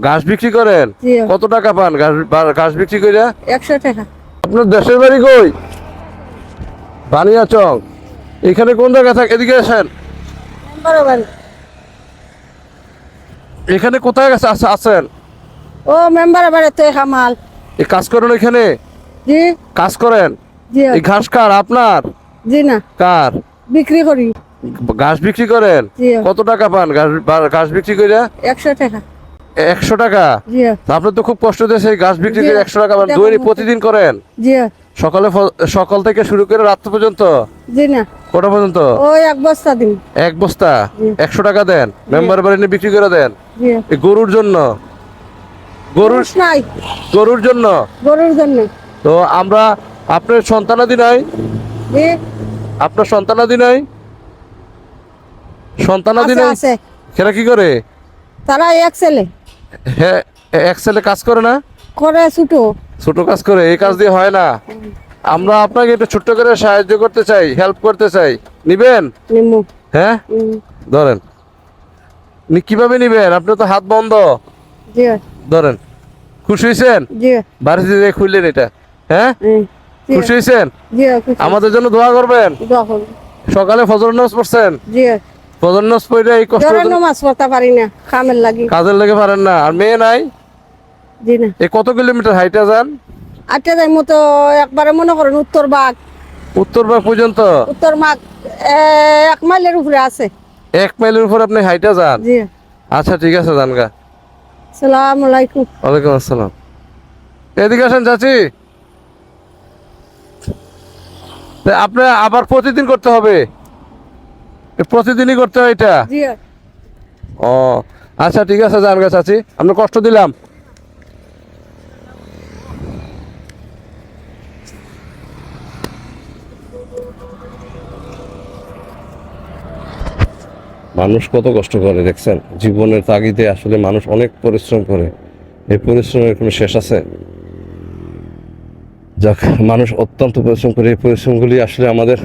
ঘাস বিক্রি করেন? কত টাকা পান ঘাস বিক্রি করে একশো টাকা। আপনার দেশের বাড়ি কই? বানিয়াচং এখানে কোন জায়গায় থাকে? এদিকে আসেন। এখানে কোথায় গেছে আছে- আছেন? ও মেম্বার বাড়ি তো কামাল এই কাজ করেন এখানে? জি। কাজ করেন? জি। এই ঘাস কার? আপনার? জি না। কার? বিক্রি করি। ঘাস বিক্রি করেন? কত টাকা পান ঘাস বিক্রি করে একশো টাকা। একশো টাকা? আপনি তো খুব কষ্ট দিয়ে সেই ঘাস বিক্রি করে একশো টাকা দেখুন দৈনিক প্রতিদিন করেন? সকালে সকাল থেকে শুরু করে রাত পর্যন্ত? কটা পর্যন্ত? ওই এক বস্তা দিন। এক বস্তা? একশো টাকা দেন। মেম্বার বাড়ি নিয়ে বিক্রি করে দেন? গরুর জন্য? গরুর নাই। গরুর জন্য? গরুর জন্য। তো আমরা আপনার সন্তানাদি নাই? আপনার সন্তানাদি নাই? সন্তানাদি নাই? সেটা কি করে? তারা এক ছেলে। হ্যাঁ এক ছেলে কাজ করে না? করে ছুটো। ছোট কাজ করে এই কাজ দিয়ে হয় না। আমরা আপনাকে একটু ছোট্ট করে সাহায্য করতে চাই হেল্প করতে চাই। নিবেন? হ্যাঁ ধরেন। নি কীভাবে নিবেন? আপনি তো হাত বন্ধ। ধরেন। খুশি হয়েছেন বাড়িতে যেয়ে খুললেন এটা। হ্যাঁ খুশি হয়েছেন আমাদের জন্য দোয়া করবেন? সকালে ফজর নামাজ পড়ছেন? জি ফজর পড়ে এই কষ্ট জ্বরের নমাজ পড়তে পারি না কামের লাগি। কাজের লেগে পারেন না। আর মেয়ে নাই? জি না। এই কত কিলোমিটার হাইটা যান? আটটা যাই মতো একবারে মনে করেন উত্তর বাগ উত্তর বাগ পর্যন্ত? উত্তর মাগ এক মাইলের উপরে আছে। এক মাইলের উপর আপনি হাইটা যান? জি। আচ্ছা ঠিক আছে জানগা সালাম আলাইকুম। ওয়ালাইকুম আসসালাম। এদিকে আসেন চাচি। তা আপনি আবার প্রতিদিন করতে হবে? প্রতিদিনই করতে হয় এটা? ও আচ্ছা ঠিক আছে জানগা চাচি আপনি কষ্ট দিলাম। মানুষ কত কষ্ট করে দেখছেন? জীবনের তাগিদে আসলে মানুষ অনেক পরিশ্রম করে। এই পরিশ্রমের কোনো শেষ আছে? যাক মানুষ অত্যন্ত পরিশ্রম করে। এই পরিশ্রমগুলি আসলে আমাদের